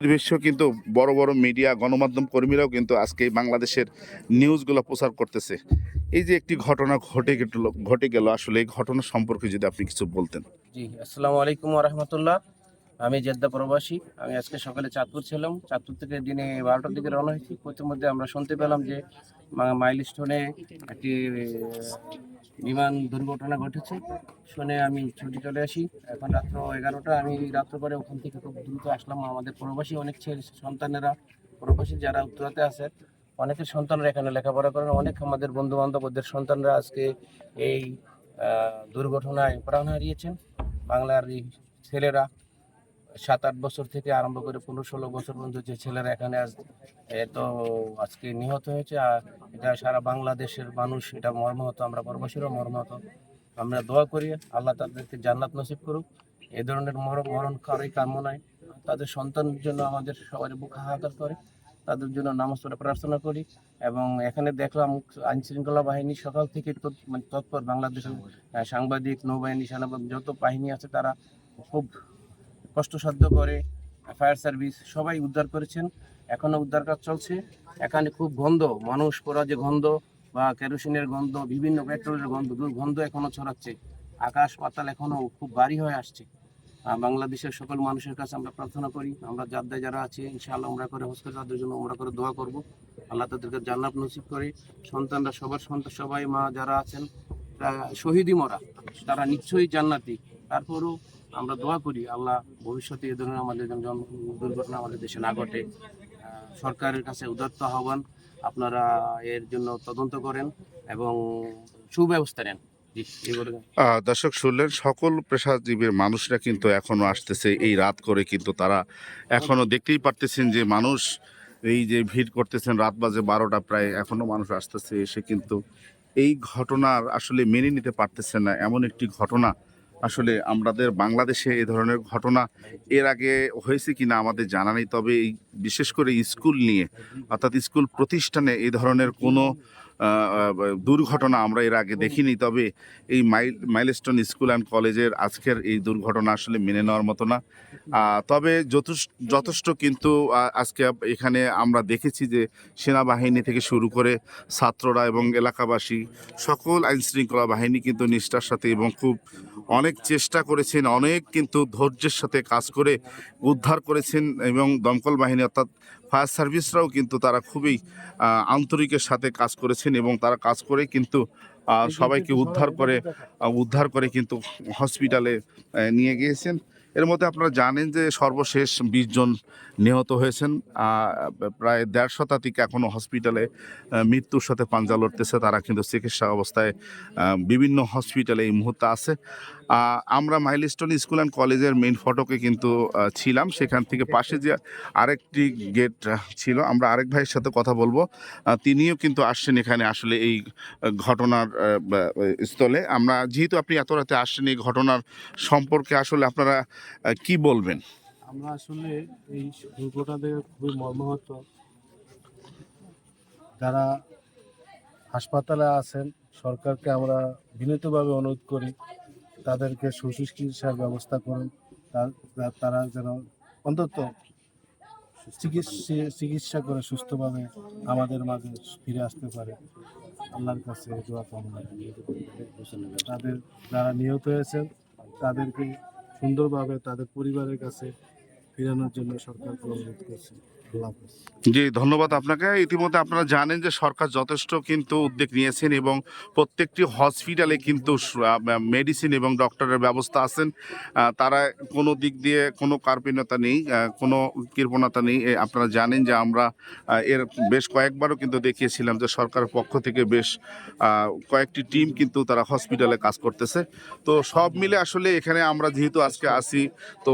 বিশ্ব কিন্তু বড় বড় মিডিয়া গণমাধ্যম কর্মীরাও কিন্তু আজকে বাংলাদেশের নিউজগুলো প্রচার করতেছে। এই যে একটি ঘটনা ঘটে গেল ঘটে গেল, আসলে এই ঘটনা সম্পর্কে যদি আপনি কিছু বলতেন। জি, আসসালামু আলাইকুম রহমতুল্লাহ। আমি জেদ্দা প্রবাসী। আমি আজকে সকালে চাঁদপুর ছিলাম। চাঁদপুর থেকে দিনে বারোটার দিকে রওনা হয়েছি। প্রতিমধ্যে আমরা শুনতে পেলাম যে মাইল স্টোনে একটি বিমান দুর্ঘটনা ঘটেছে। শুনে আমি ছুটি চলে আসি। এখন রাত্র এগারোটা। আমি রাত্র পরে ওখান থেকে খুব দ্রুত আসলাম। আমাদের প্রবাসী অনেক ছেলে সন্তানেরা, প্রবাসী যারা উত্তরাতে আছে, অনেকের সন্তানরা এখানে লেখাপড়া করেন। অনেক আমাদের বন্ধু বান্ধব ওদের সন্তানরা আজকে এই দুর্ঘটনায় প্রাণ হারিয়েছেন। বাংলার ছেলেরা সাত আট বছর থেকে আরম্ভ করে পনেরো ষোলো বছর পর্যন্ত যে ছেলেরা এখানে আজ তো আজকে নিহত হয়েছে, আর এটা সারা বাংলাদেশের মানুষ, এটা মর্মাহত, আমরা প্রবাসীরাও মর্মাহত। আমরা দোয়া করি, আল্লাহ তাদেরকে জান্নাত নসিব করুক। এ ধরনের মরণ মরণ কারোই কাম্য নয়। তাদের সন্তানের জন্য আমাদের সবাই বুক হাহাকার করে। তাদের জন্য নামাজ পড়ে প্রার্থনা করি এবং এখানে দেখলাম আইন শৃঙ্খলা বাহিনী সকাল থেকে মানে তৎপর বাংলাদেশের সাংবাদিক, নৌবাহিনী, সেনাবাহিনী, যত বাহিনী আছে তারা খুব কষ্টসাধ্য করে ফায়ার সার্ভিস সবাই উদ্ধার করেছেন। এখনও উদ্ধার কাজ চলছে। এখানে খুব গন্ধ, মানুষ পোড়া যে গন্ধ বা কেরোসিনের গন্ধ, বিভিন্ন পেট্রোলের গন্ধ, দুর্গন্ধ এখনও ছড়াচ্ছে। আকাশ পাতাল এখনও খুব ভারী হয়ে আসছে। বাংলাদেশের সকল মানুষের কাছে আমরা প্রার্থনা করি, আমরা যাদ্দায় যারা আছে, ইনশাআল্লাহ আমরা করে হস্তে তাদের জন্য আমরা করে দোয়া করব। আল্লাহ তাদেরকে জান্নাত নসিব করে। সন্তানরা সবার সন্তান, সবাই মা যারা আছেন শহীদি মরা, তারা নিশ্চয়ই জান্নাতি। তারপরও আমরা দোয়া করি আল্লাহ ভবিষ্যতে এ ধরনের আমাদের দুর্ঘটনা আমাদের দেশে না ঘটে। সরকারের কাছে উদাত্ত আহ্বান, আপনারা এর জন্য তদন্ত করেন এবং সুব্যবস্থা নেন। দর্শক শুনলেন, সকল পেশাজীবীর মানুষরা কিন্তু এখনও আসতেছে, এই রাত করে কিন্তু তারা এখনও দেখতেই পারতেছেন যে মানুষ এই যে ভিড় করতেছেন, রাত বাজে বারোটা প্রায়, এখনও মানুষ আসতেছে, এসে কিন্তু এই ঘটনার আসলে মেনে নিতে পারতেছে না। এমন একটি ঘটনা আসলে আমাদের বাংলাদেশে এ ধরনের ঘটনা এর আগে হয়েছে কিনা আমাদের জানা নেই। তবে এই বিশেষ করে স্কুল নিয়ে, অর্থাৎ স্কুল প্রতিষ্ঠানে এ ধরনের কোনো দুর্ঘটনা আমরা এর আগে দেখিনি তবে এই মাইল মাইলস্টোন স্কুল অ্যান্ড কলেজের আজকের এই দুর্ঘটনা আসলে মেনে নেওয়ার মতো না। তবে যথেষ্ট যথেষ্ট কিন্তু আজকে এখানে আমরা দেখেছি যে সেনাবাহিনী থেকে শুরু করে ছাত্ররা এবং এলাকাবাসী সকল আইন শৃঙ্খলা বাহিনী কিন্তু নিষ্ঠার সাথে এবং খুব অনেক চেষ্টা করেছেন অনেক কিন্তু ধৈর্যের সাথে কাজ করে উদ্ধার করেছেন এবং দমকল বাহিনী অর্থাৎ ফায়ার সার্ভিসরাও কিন্তু তারা খুবই আন্তরিকের সাথে কাজ করেছেন এবং তারা কাজ করে কিন্তু সবাইকে উদ্ধার করে উদ্ধার করে কিন্তু হসপিটালে নিয়ে গিয়েছেন। এর মধ্যে আপনারা জানেন যে সর্বশেষ বিশ জন নিহত হয়েছেন প্রায় দেড় শতাধিক এখনও হসপিটালে মৃত্যুর সাথে পাঞ্জা লড়তেছে। তারা কিন্তু চিকিৎসা অবস্থায় বিভিন্ন হসপিটালে এই মুহূর্তে আছে। আমরা মাইলস্টোন স্কুল অ্যান্ড কলেজের মেইন ফটকে কিন্তু ছিলাম। সেখান থেকে পাশে যে আরেকটি গেট ছিল, আমরা আরেক ভাইয়ের সাথে কথা বলব। তিনিও কিন্তু আসছেন এখানে আসলে এই ঘটনার স্থলে। আমরা, যেহেতু আপনি এত রাতে আসছেন, এই ঘটনার সম্পর্কে আসলে আপনারা কি বলবেন? আমরা আসলে এই দুর্ঘটনা দেখে খুবই মর্মাহত। যারা হাসপাতালে আছেন, সরকারকে আমরা বিনীতভাবে অনুরোধ করি তাদেরকে সুচিকিৎসার ব্যবস্থা করুন তারা যেন অন্তত চিকিৎসা চিকিৎসা করে সুস্থভাবে আমাদের মাঝে ফিরে আসতে পারে আল্লাহর কাছে দোয়া কামনা। তাদের যারা নিহত হয়েছেন, তাদেরকে সুন্দরভাবে তাদের পরিবারের কাছে ফিরানোর জন্য সরকারকে অনুরোধ করছি। জি, ধন্যবাদ আপনাকে। ইতিমধ্যে আপনারা জানেন যে সরকার যথেষ্ট কিন্তু উদ্যোগ নিয়েছেন এবং প্রত্যেকটি হসপিটালে কিন্তু মেডিসিন এবং ডক্টরের ব্যবস্থা আছেন। তারা কোনো দিক দিয়ে কোনো কার্পণ্যতা নেই কোনো কৃপণতা নেই। আপনারা জানেন যে আমরা এর বেশ কয়েকবারও কিন্তু দেখিয়েছিলাম যে সরকারের পক্ষ থেকে বেশ কয়েকটি টিম কিন্তু তারা হসপিটালে কাজ করতেছে। তো সব মিলে আসলে এখানে আমরা যেহেতু আজকে আসি তো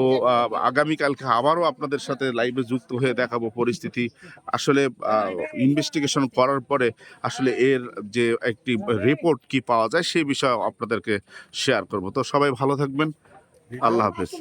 আগামীকালকে আবারও আপনাদের সাথে লাইভে যুক্ত হয়ে দেখাবো পরিস্থিতি। আসলে ইনভেস্টিগেশন করার পরে আসলে এর যে একটি রিপোর্ট কি পাওয়া যায়, সেই বিষয়ে আপনাদেরকে শেয়ার করব। তো সবাই ভালো থাকবেন। আল্লাহ হাফেজ।